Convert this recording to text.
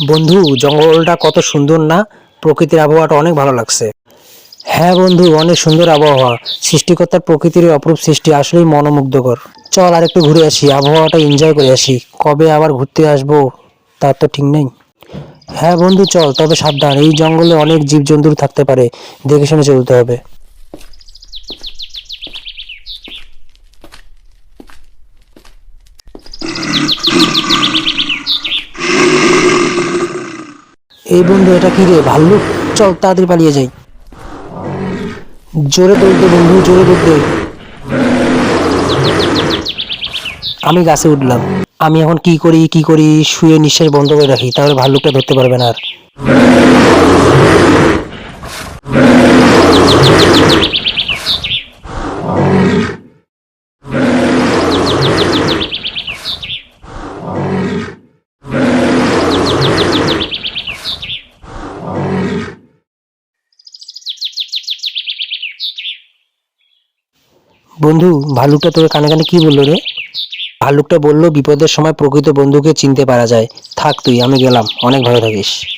বন্ধু, জঙ্গলটা কত সুন্দর না? প্রকৃতির আবহাওয়াটা অনেক ভালো লাগছে। হ্যাঁ বন্ধু, অনেক সুন্দর আবহাওয়া। সৃষ্টিকর্তার প্রকৃতির অপরূপ সৃষ্টি আসলেই মনোমুগ্ধকর। চল আর একটু ঘুরে আসি, আবহাওয়াটা এনজয় করে আসি। কবে আবার ঘুরতে আসব, তার তো ঠিক নেই। হ্যাঁ বন্ধু, চল, তবে সাবধান, এই জঙ্গলে অনেক জীবজন্তু থাকতে পারে। দেখে শুনে চলতে হবে। এই বন্ধু, এটা কি রে? ভাল্লুক? চল তাড়াতাড়ি পালিয়ে যাই। জোরে দৌড়তে বন্ধু, জোরে দৌড়তে আমি গাছে উঠলাম। আমি এখন কি করি কি করি, শুয়ে নিঃশ্বাস বন্ধ করে রাখি, তাহলে ভাল্লুকটা ধরতে পারবে না আর। বন্ধু, ভালুকটা তোকে কানে কানে কি বলল রে? ভালুকটা বলল, বিপদের সময় প্রকৃত বন্ধুকে চিনতে পারা যায়। থাক তুই, আমি গেলাম। অনেক ভালো থাকিস।